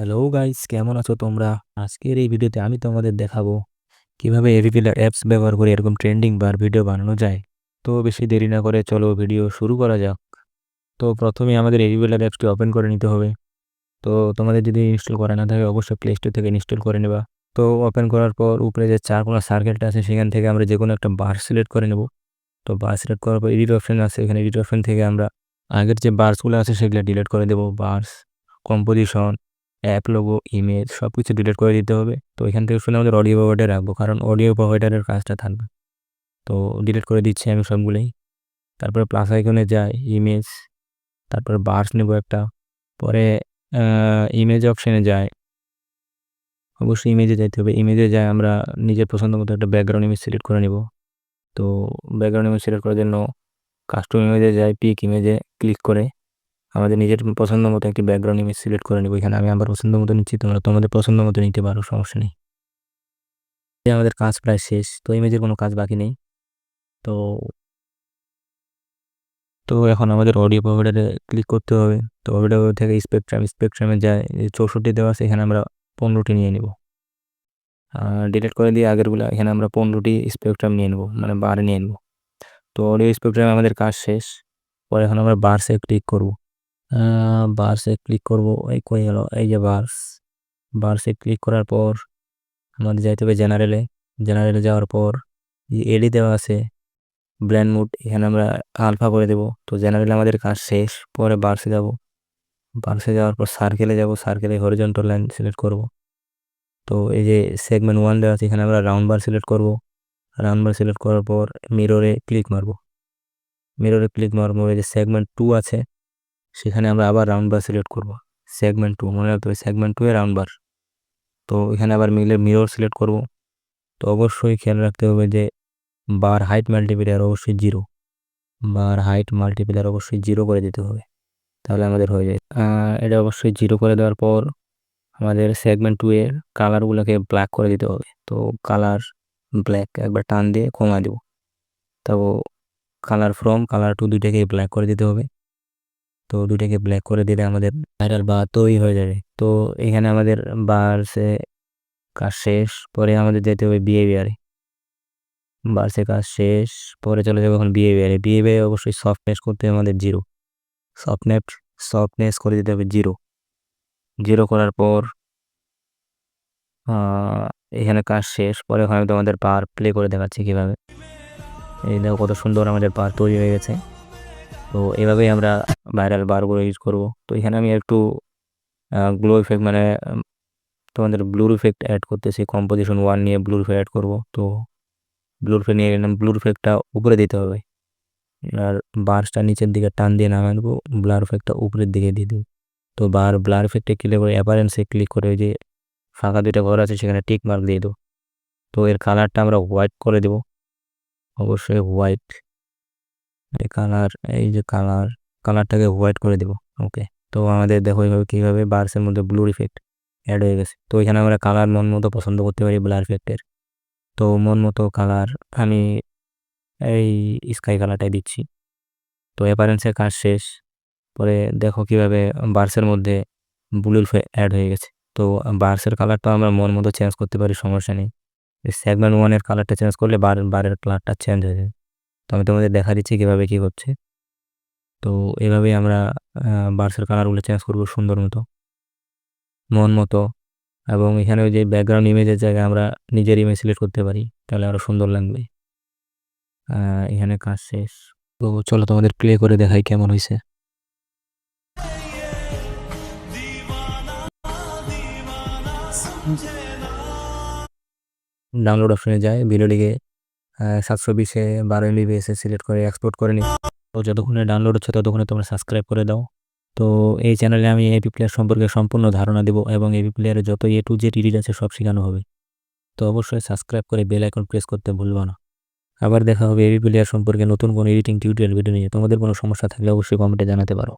Hello guys কেমন আছো তোমরা? আজকের এই ভিডিওতে আমি তোমাদের দেখাবো কীভাবে এভিপিলার অ্যাপস ব্যবহার করে এরকম ট্রেন্ডিং বার ভিডিও বানানো যায়। তো বেশি দেরি না করে চলো ভিডিও শুরু করা যাক। তো প্রথমে আমাদের এভিপিলার অ্যাপসটি ওপেন করে নিতে হবে। তো তোমাদের যদি ইনস্টল করা না থাকে, অবশ্যই প্লে স্টোর থেকে ইনস্টল করে নেবা। তো ওপেন করার পর উপরে যে চার কোনো সার্কেলটা আছে, সেখান থেকে আমরা যে কোনো একটা বার সিলেক্ট করে নেব। তো বার সিলেক্ট করার পর এডিট অপশন আছে, এখানে এডিট অপশন থেকে আমরা আগের যে বার্সগুলো আছে, সেগুলো ডিলিট করে দেবো। Bars composition app, logo, image সব কিছু ডিলিট করে দিতে হবে। তো এখান থেকে শুনে আমাদের অডিও প্রোভাইডার রাখব, কারণ অডিও প্রোভাইডারের কাজটা থাকবে। তো ডিলিট করে দিচ্ছি আমি সবগুলোই। তারপরে প্লাস আইকনে যাই ইমেজ তারপরে বার্স নেব একটা। পরে ইমেজ অপশানে যায় অবশ্যই ইমেজে যাইতে হবে। ইমেজে যায় আমরা নিজের পছন্দ মতো একটা ব্যাকগ্রাউন্ড ইমেজ সিলেক্ট করে নেব। তো ব্যাকগ্রাউন্ড ইমেজ সিলেক্ট করার জন্য কাস্টম ইমেজে যাই পিক ইমেজে ক্লিক করে। আমাদের নিজের পছন্দ মতো একটি ব্যাকগ্রাউন্ড ইমেজ সিলেক্ট করে নেব। এখানে আমি আমার পছন্দ মতো নিচ্ছি, তোমরা তোমাদের পছন্দ মতো নিতে পারো, সমস্যা নেই। আমাদের কাজ প্রায় শেষ, তো ইমেজের কোনো কাজ বাকি নেই। তো তো এখন আমাদের অডিও প্রোভাইডারে ক্লিক করতে হবে। তো অডিও থেকে স্পেকট্রাম স্পেকট্রামে যায় চৌষট্টি দেওয়া আছে, এখানে আমরা পনেরোটি নিয়ে নেব। ডিলিট করে দিয়ে আগেরগুলো, এখানে আমরা পনেরোটি স্পেকট্রাম নিয়ে নেব মানে বার নিয়ে নেব। তো অডিও স্পেকট্রামে আমাদের কাজ শেষ, পরে এখন আমরা বার্সে ক্লিক করব। বার্সে ক্লিক করব। এই কই গেল এই যে বার্স বার্সে ক্লিক করার পর আমাদের যাইতে হবে জেনারেলে জেনারেলে যাওয়ার পর এডি দেওয়া আছে। ব্ল্যান্ড মুড এখানে আমরা আলফা করে দেব। তো জেনারেলে আমাদের কাজ শেষ। পরে বার্সে যাব। বার্সে যাওয়ার পর সার্কেলে যাব। সার্কেলে হরিজন্টাল লাইন সিলেক্ট করব। তো এই যে সেগমেন্ট ওয়ান দেওয়া আছে, এখানে আমরা রাউন্ড বার সিলেক্ট করব। রাউন্ড বার সিলেক্ট করার পর মিররে ক্লিক মারব। মিররে ক্লিক মারব এই যে সেগমেন্ট টু আছে সেখানে আমরা আবার রাউন্ড বার সিলেক্ট করব। সেগমেন্ট টু মনে রাখতে হবে সেগমেন্ট টু এ রাউন্ড বার তো এখানে আবার মিলে মিরর সিলেক্ট করব। তো অবশ্যই খেয়াল রাখতে হবে যে বার হাইট মাল্টিপ্লায়ার অবশ্যই জিরো বার হাইট মাল্টিপ্লায়ার অবশ্যই জিরো করে দিতে হবে। তাহলে আমাদের হয়ে যায়। এটা অবশ্যই জিরো করে দেওয়ার পর আমাদের সেগমেন্ট টু এর কালারগুলোকে ব্ল্যাক করে দিতে হবে। তো কালার ব্ল্যাক একবার টান দিয়ে কমা দেব। তো কালার ফ্রম কালার টু দুইটাকে ব্ল্যাক করে দিতে হবে। তো দুটাকে ব্ল্যাক করে দিলে আমাদের ভাইরাল বা তৈরি হয়ে যাবে। তো এখানে আমাদের বার্সে কাজ শেষ, পরে আমাদের যেতে হবে বিহেভিয়ারে বার্সে কাজ শেষ, পরে চলে যাবে এখন বিহেভিয়ারে বিহেভিয়ারে অবশ্যই সফটনেস করতে হবে আমাদের জিরো সফটনেস সফটনেস করে দিতে হবে জিরো জিরো করার পর এখানে কাজ শেষ, পরে ওখানে তোমাদের পার প্লে করে দেখাচ্ছি কীভাবে। এই দেখো কত সুন্দর আমাদের পার তৈরি হয়ে গেছে। তো এভাবেই আমরা ভাইরাল বারগুলো ইউজ করব। তো এখানে আমি একটু গ্লো ইফেক্ট মানে তোমাদের ব্লুর ইফেক্ট অ্যাড করতেছি কম্পোজিশন ওয়ান নিয়ে ব্লুর ইফেক্ট অ্যাড করব। তো ব্লুর ইফেক্ট নিয়ে গেলাম ব্লুর ইফেক্টটা উপরে দিতে হবে। আর বার্সটা নিচের দিকে টান দিয়ে নামাই দেবো ব্লার ইফেক্টটা উপরের দিকে দিয়ে দেবো। তো বার ব্লার ইফেক্টে ক্লিক করে অ্যাপারেন্সে ক্লিক করে ওই যে ফাঁকা দুইটা ঘর আছে, সেখানে টিক মার্ক দিয়ে দেবো। তো এর কালারটা আমরা হোয়াইট করে দেব। অবশ্যই হোয়াইট কালার এই যে কালার কালারটাকে হোয়াইট করে দেব ওকে তো আমাদের দেখো এইভাবে কীভাবে বার্সের মধ্যে ব্লুর ইফেক্ট অ্যাড হয়ে গেছে। তো এখানে আমরা কালার মন মতো পছন্দ করতে পারি ব্লার ইফেক্টের তো মন মতো কালার আমি এই স্কাই কালারটাই দিচ্ছি। তো অ্যাপারেন্সের কাজ শেষ। পরে দেখো কীভাবে বার্সের মধ্যে ব্লুর অ্যাড হয়ে গেছে। তো বার্সের কালারটা আমরা মন মতো চেঞ্জ করতে পারি, সমস্যা নেই। সেগমেন্ট ওয়ানের কালারটা চেঞ্জ করলে বার বারের কালারটা চেঞ্জ হয়ে যায় তো আমি তোমাদের দেখা দিচ্ছি কীভাবে কী করছে। তো এভাবেই আমরা বার্সের কালারগুলো চেঞ্জ করব সুন্দর মতো। মন মতো। এবং এখানে ওই যে ব্যাকগ্রাউন্ড ইমেজের জায়গায় আমরা নিজের ইমেজ সিলেক্ট করতে পারি, তাহলে আরও সুন্দর লাগবে। এখানে কাজ শেষ। তো চলো তোমাদের প্লে করে দেখাই কেমন হয়েছে ডাউনলোড অপশনে যায় ভিডিওটিকে সাতশো বিশে বারো এমবিবিএসে সিলেক্ট করে এক্সপোর্ট করে নিই তো যতক্ষণে ডাউনলোড হচ্ছে ততক্ষণে তোমরা সাবস্ক্রাইব করে দাও। তো এই চ্যানেলে আমি এপি প্লেয়ার সম্পর্কে সম্পূর্ণ ধারণা দেবো এবং এপি প্লেয়ারের যত এ টু জেড ইডিট আছে সব শেখানো হবে। তো অবশ্যই সাবস্ক্রাইব করে বেল আইকন প্রেস করতে ভুলবো না। আবার দেখা হবে এপি প্লেয়ার সম্পর্কে নতুন কোনো এডিটিং টিউটোরিয়াল ভিডিও নিয়ে। তোমাদের কোনো সমস্যা থাকলে অবশ্যই কমেন্টে জানাতে পারো।